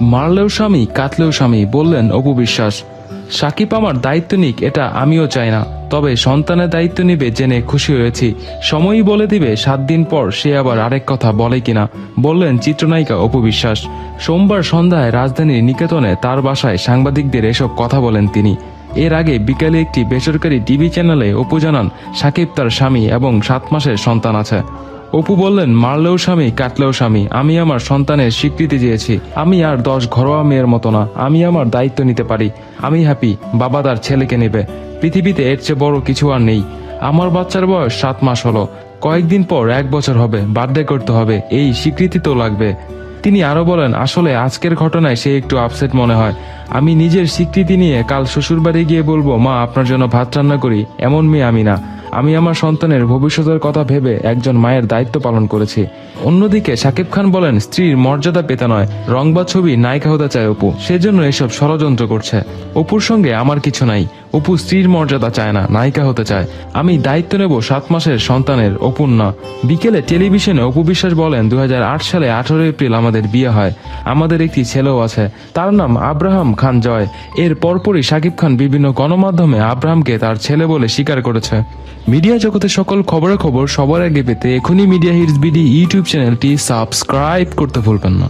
মারলেও স্বামী কাটলেও স্বামী বললেন, অপু বিশ্বাস, সাকিব আমার দায়িত্ব নিক, এটা আমিও চাই না। তবে সন্তানের দায়িত্ব নিবে জেনে খুশি হয়েছি। সময়ই বলে দিবে, সাত দিন পর সে আবার আরেক কথা বলে কিনা। বললেন চিত্রনায়িকা অপু বিশ্বাস। সোমবার সন্ধ্যায় রাজধানীর নিকেতনে তার বাসায় সাংবাদিকদের এসব কথা বলেন তিনি। এর আগে বিকালে একটি বেসরকারি টিভি চ্যানেলে অপু জানান, সাকিব তার স্বামী এবং সাত মাসের সন্তান আছে। অপু বললেন, মারলেও স্বামী, কাটলেও স্বামী। আমি আমার সন্তানের স্বীকৃতি দিয়েছি। আমি আর দশ ঘরোয়া মেয়ের মতো না। আমি আমার দায়িত্ব নিতে পারি। আমি হ্যাপি বাবা তার ছেলেকে নেবে। পৃথিবীতে এর চেয়ে বড় কিছু আর নেই। আমার বাচ্চার বয়স সাত মাস হলো। কয়েকদিন পর এক বছর হবে। বার্থডে করতে হবে। এই স্বীকৃতি তো লাগবে। তিনি আরও বলেন, আসলে আজকের ঘটনায় সে একটু আপসেট মনে হয়। আমি নিজের স্বীকৃতি নিয়ে কাল শ্বশুরবাড়ি গিয়ে বলব, মা, আপনার জন্য ভাত রান্না করি। এমন মেয়ে আমি না। আমি আমার সন্তানের ভবিষ্যতের কথা ভেবে একজন মায়ের দায়িত্ব পালন করেছি। অন্যদিকে শাকিব খান বলেন, স্ত্রীর মর্যাদা পেতে নয় রং বা ছবি নায়িকা হতে চায় অপু। সেজন্য এসব ষড়যন্ত্র করছে। অপুর সঙ্গে আমার কিছু নাই। অপু স্ত্রীর মর্যাদা চায় না, নায়িকা হতে চায়। আমি দায়িত্ব নেব সাত মাসের সন্তানের অপুর না। বিকেলে টেলিভিশনে অপু বিশ্বাস বলেন দু হাজার আট সালে আঠারো এপ্রিল আমাদের বিয়ে হয়। আমাদের একটি ছেলেও আছে। তার নাম আব্রাহাম খান জয়। এর পরপরই শাকিব খান বিভিন্ন গণমাধ্যমে আব্রাহামকে তার ছেলে বলে স্বীকার করেছে। মিডিয়া জগতের সকল খবরাখবর সবার আগে পেতে এখনই মিডিয়া হিটস বিডি ইউটিউব চ্যানেলটি সাবস্ক্রাইব করতে ভুলবেন না।